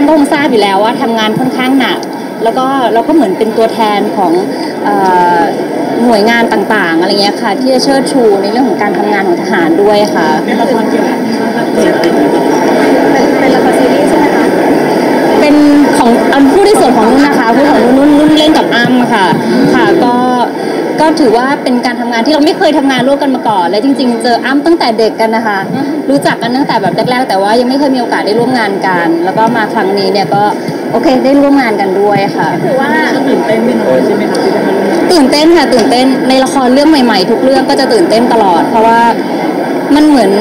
านก็คงทราบอยู่แล้วว่าทำงานค่อนข้างหนัก แล้วก็เราก็เหมือนเป็นตัวแทนของเอ่อหน่วยงานต่างๆอะไรเงี้ยค่ะที่จะเชิดชูในเรื่องของการทำงานของทหารด้วยค่ะเป็นละครเกี่ยวกับเป็นเป็นละครซีรีส์ใช่ไหมคะเป็นของอันผู้ในส่วนของนุ่นนะคะผู้ของนุ่นนุ่นเล่นกับอ้ำค่ะค่ะก็ก็ ถือว่าเป็นการทำงานที่เราไม่เคยทำงานร่วมกันมาก่อน และจริง ๆ เจออ้ำตั้งแต่เด็กกันนะคะ รู้จักกันตั้งแต่แบบแรกๆ แต่ว่ายังไม่เคยมีโอกาสได้ร่วมงานกัน แล้วก็มาครั้งนี้เนี่ยก็โอเคได้ร่วมงานกันด้วยค่ะถือว่าตื่นเต้นไม่น้อยใช่ไหมครับที่ได้มาร่วมงานตื่นเต้นค่ะตื่นเต้นในละครเรื่องใหม่ๆ ทุกเรื่องก็จะตื่นเต้นตลอด เพราะว่ามันเหมือน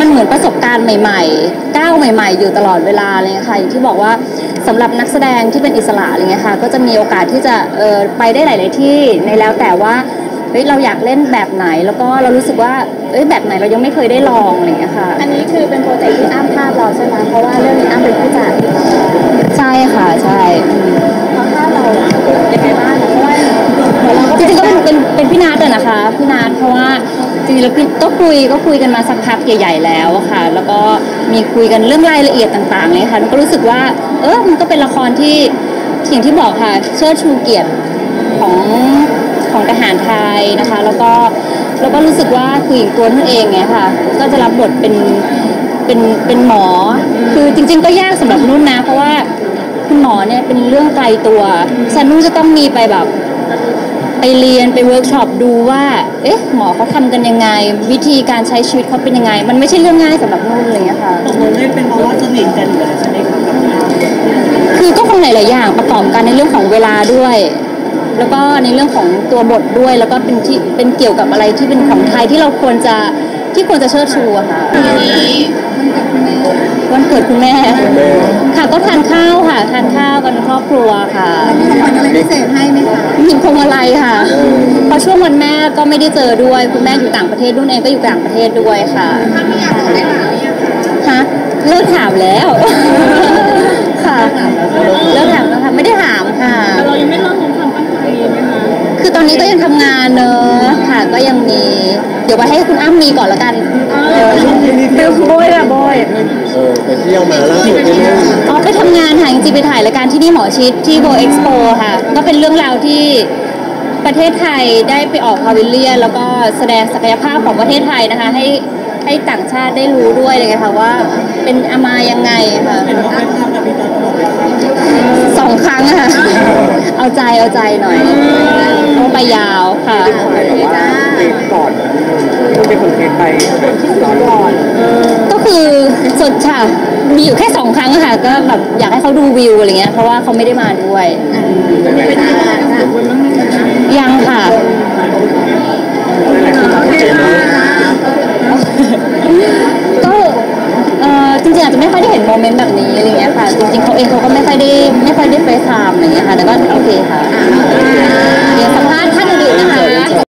มันเหมือนประสบการณ์ใหม่ ๆ ก้าวใหม่ ๆ อยู่ตลอดเวลาเลยค่ะอย่างที่บอกว่า สำหรับนักแสดงที่เป็นอิสระอะไรเงี้ยค่ะก็จะมีโอกาสที่จะเออไปได้หลาย ๆ ที่ในแล้วแต่ว่าเฮ้ยเราอยากเล่นแบบไหนแล้วก็เรารู้สึกว่าเอ้ยแบบไหนเรายังไม่เคยได้ลองอะไรเงี้ยค่ะอันนี้คือเป็นโปรเจกต์ที่อ้ำภาพเราใช่ไหมเพราะว่าเรื่องนี้อ้ำเป็นผู้จัดใช่ค่ะ ริงๆแล้วพี่ก็คุยก็คุยกันมาสักพักใหญ่ ๆ แล้วค่ะ แล้วก็มีคุยกันเรื่องรายละเอียดต่างๆเลยค่ะก็รู้สึกว่า เออมันก็เป็นละครที่อย่างที่บอกค่ะเชิดชูเกียรติของของทหารไทยนะคะ แล้วก็แล้วก็รู้สึกว่าคืออย่างตัวนุ่นเองเนี่ยค่ะ ก็จะรับบทเป็นเป็นเป็นหมอ คือจริง ๆ ก็ยากสำหรับนุ่นนะ เพราะว่าคุณหมอเนี่ยเป็นเรื่องไกลตัวฉันนุ่นจะต้องมีไปแบบ ไปเรียนไปเวิร์กช็อปดูว่า เอ๊ะ หมอเขาทำกันยังไง วิธีการใช้ชีวิตเขาเป็นยังไง มันไม่ใช่เรื่องง่ายสำหรับนุ่นอะไรอย่างเลยค่ะตกลงไม่เป็นเพราะว่าสนิทกันอยู่แล้วใช่ไหมครับกับพี่อ้ำคือก็คงหลาย ๆ อย่างประกอบกันในเรื่องของเวลาด้วย แล้วก็ในเรื่องของตัวบทด้วย แล้วก็เป็นที่เป็นเกี่ยวกับอะไรที่เป็นของไทยที่เราควรจะที่ควรจะเชิดชูอะค่ะวันเกิดคุณแม่ ค่ะก็ทานข้าวค่ะ ทานข้าวกันครอบครัวค่ะมีของขวัญอะไรพิเศษให้ไหมคะ มีพวงมาลัยค่ะเพราะช่วงวันแม่ก็ไม่ได้เจอด้วย คุณแม่อยู่ต่างประเทศนุ่นเองก็อยู่ต่างประเทศด้วยค่ะฮะเลิกถามแล้วค่ะเลิกถามแล้วค่ะไม่ได้ถามค่ะแต่เรายังไม่เลิกของความตั้งใจไหมคะคือตอนนี้ก็ยังทำงานเนอะค่ะ ก็ยังมี เดี๋ยวไปให้คุณอ้ำมีก่อนละกันเออเป็นโบยอะโบยเออไปเที่ยวมาล่าสุดที่นู่นอ๋อไป ทำงานค่ะจริงๆไปถ่ายรายการที่นี่หมอชิดที่โบเอ็กซ์โปค่ะ ก็เป็นเรื่องราวที่ประเทศไทยได้ไปออกพาวิเลียน แล้วก็แสดงศักยภาพของประเทศไทยนะคะ ให้ให้ต่างชาติได้รู้ด้วยเลยค่ะว่าเป็นอามายังไงค่ะเห็นว่าไปทำกับพี่ต๊อกตลอดเวลาสองครั้งอะค่ะ เอาใจเอาใจหน่อยต้องไปยาวค่ะเทปก่อนคุณเป็นคนเทปไปก่อนก็คือ สุดค่ะมีอยู่แค่สองครั้งอะค่ะ ก็แบบอยากให้เขาดูวิวอะไรเงี้ย เพราะว่าเขาไม่ได้มาด้วยเป็นยังไงคะยังค่ะก็เอ่อจริงๆอาจจะไม่ค่อยได้เห็นโมเมนต์แบบนี้อะไรเงี้ยค่ะ จริงๆเขาเองเขาก็ไม่ค่อยได้ไม่ค่อยได้เฟซไทม์อะไรเงี้ยค่ะ แต่ก็โอเคค่ะอ